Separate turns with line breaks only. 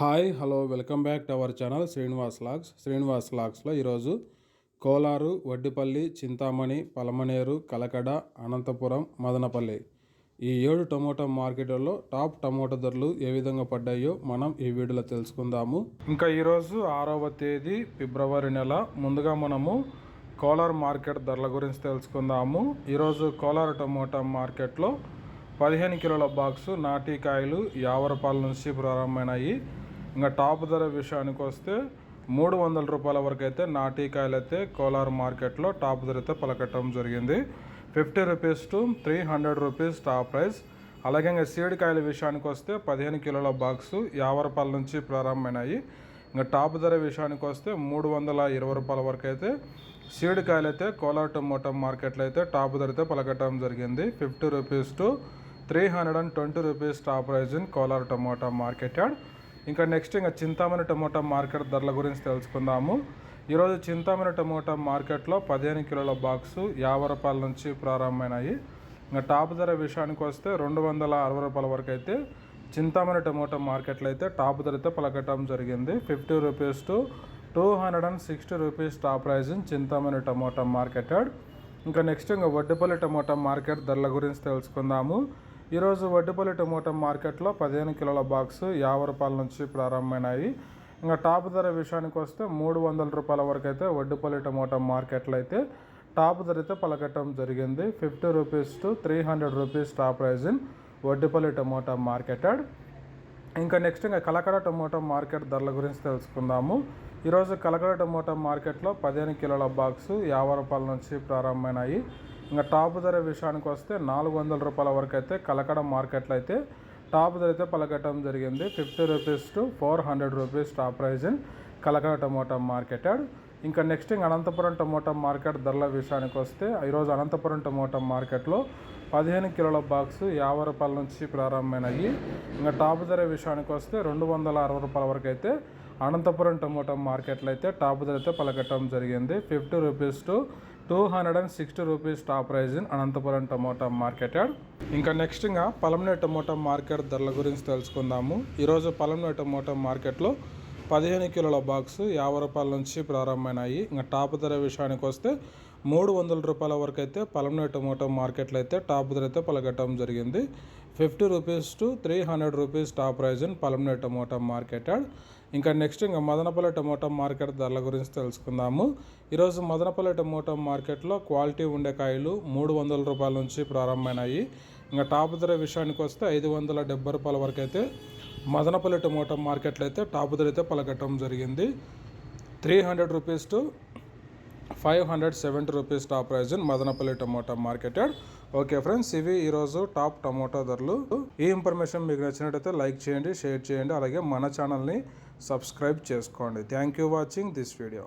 Hi hello welcome back to our channel Srinivas logs. Srinivas లాగ్స్లో ఈరోజు కోలారు వడ్డిపల్లి చింతామణి పలమనేరు కలకడ అనంతపురం మదనపల్లి ఈ ఏడు tomato మార్కెట్లలో టాప్ టమోటా ధరలు ఏ విధంగా పడ్డాయో మనం ఈ వీడియోలో తెలుసుకుందాము. ఇంకా ఈరోజు ఆరవ తేదీ ఫిబ్రవరి నెల. ముందుగా మనము కోలార్ మార్కెట్ ధరల గురించి తెలుసుకుందాము. ఈరోజు కోలార్ టమోటా మార్కెట్లో పదిహేను కిలోల బాక్సు నాటికాయలు యావరపాల నుంచి ప్రారంభమైనాయి. ఇంకా టాప్ ధర విషయానికి వస్తే మూడు వందల రూపాయల వరకు అయితే నాటికాయలు అయితే కోలార్ మార్కెట్లో టాప్ ధర అయితే పలకటం జరిగింది. Fifty rupees to three hundred rupees top price. అలాగే ఇంకా సీడ్ కాయల విషయానికి వస్తే పదిహేను కిలోల బాక్సు యాభై రూపాయల నుంచి ప్రారంభమైనాయి. ఇంకా టాప్ ధర విషయానికి వస్తే మూడు వందల ఇరవై రూపాయల వరకు అయితే సీడ్ కాయలు అయితే కోలార్ టొమాటో మార్కెట్లో అయితే టాప్ ధర అయితే పలకటం జరిగింది. Fifty rupees to three hundred and twenty rupees top prize in Kolar tomato market yard ఇంకా నెక్స్ట్ ఇంకా చింతామణి టమోటా మార్కెట్ ధరల గురించి తెలుసుకుందాము. ఈరోజు చింతామణి టమోటా మార్కెట్లో పదిహేను కిలోల బాక్సు యాభై రూపాయల నుంచి ప్రారంభమైనాయి. ఇంకా టాప్ ధర విషయానికి వస్తే రెండు వందల అరవై రూపాయల వరకు అయితే చింతామణి టమోటా మార్కెట్లో అయితే టాప్ ధరతో పలకటం జరిగింది. Fifty rupees to two hundred and sixty rupees top prize in Chintamani tomato market ఇంకా నెక్స్ట్ ఇంకా వడ్డపల్లి టమోటా మార్కెట్ ధరల గురించి తెలుసుకుందాము. ఈరోజు వడ్డిపల్లి టమోటా మార్కెట్లో పదిహేను కిలోల బాక్స్ యాభై రూపాయల నుంచి ప్రారంభమైనాయి. ఇంకా టాప్ ధర విషయానికి వస్తే మూడు వందల రూపాయల వరకు అయితే వడ్డిపల్లి టమోటా మార్కెట్లో అయితే టాప్ ధర అయితే పలకటం జరిగింది. Fifty rupees to three hundred rupees top prize in Vaddipalli tomato market yard. ఇంకా నెక్స్ట్ ఇంకా కలకడ టమోటా మార్కెట్ ధరల గురించి తెలుసుకుందాము. ఈరోజు కలకడ టమోటా మార్కెట్లో పదిహేను కిలోల బాక్సు యాభై రూపాయల నుంచి ప్రారంభమైనాయి. ఇంకా టాప్ ధర విషయానికి వస్తే నాలుగు వందల రూపాయల వరకు అయితే కలకడ మార్కెట్లో అయితే టాప్ ధర అయితే పలకటం జరిగింది. Fifty rupees to four hundred rupees top prize in Kalakada tomato market ఇంకా నెక్స్ట్ ఇంకా అనంతపురం టమోటా మార్కెట్ ధరల విషయానికి వస్తే ఈరోజు అనంతపురం టమోటా మార్కెట్లో పదిహేను కిలోల బాక్స్ యాభై రూపాయల నుంచి ప్రారంభమైనవి ఇంకా టాప్ ధర విషయానికి వస్తే రెండు వందల అరవై రూపాయల వరకు అయితే అనంతపురం టమోటా మార్కెట్లో అయితే టాప్ ధర అయితే పలకటం జరిగింది. Fifty rupees to two hundred and sixty rupees top prize in Anantapuram tomato market ఇంకా నెక్స్ట్ ఇంకా పలంనే టమోటా మార్కెట్ ధరల గురించి తెలుసుకుందాము. ఈరోజు పలంనే టమోటా మార్కెట్లో పదిహేను కిలోల బాక్స్ యాభై రూపాయల నుంచి ప్రారంభమైనాయి. ఇంకా టాప్ ధర విషయానికి వస్తే మూడు వందల రూపాయల వరకు అయితే పలంనే టమోటా మార్కెట్లో అయితే టాప్ ధర అయితే పలకటం జరిగింది. Fifty rupees to three hundred rupees top prize in Palamaner tomato market ఇంకా నెక్స్ట్ ఇంకా మదనపల్లి టమోటా మార్కెట్ ధరల గురించి తెలుసుకుందాము. ఈరోజు మదనపల్లి టమోటా మార్కెట్లో క్వాలిటీ ఉండే కాయలు మూడు వందల రూపాయల నుంచి ప్రారంభమైనాయి. ఇంకా టాప్ ధర విషయానికి వస్తే ఐదు వందల డెబ్బై రూపాయల వరకు అయితే మదనపల్లి టమోటా మార్కెట్లో అయితే టాప్ ధర అయితే పలకట్టడం జరిగింది. Three hundred rupees to five hundred seventy rupees top prize Madanapalle tomato market yard. Okay friends ఇవి ఈరోజు టాప్ టమోటా ధరలు. ఈ ఇన్ఫర్మేషన్ మీకు నచ్చినట్టయితే లైక్ చేయండి షేర్ చేయండి అలాగే మన ఛానల్ని సబ్స్క్రైబ్ చేసుకోండి. Thank you watching this video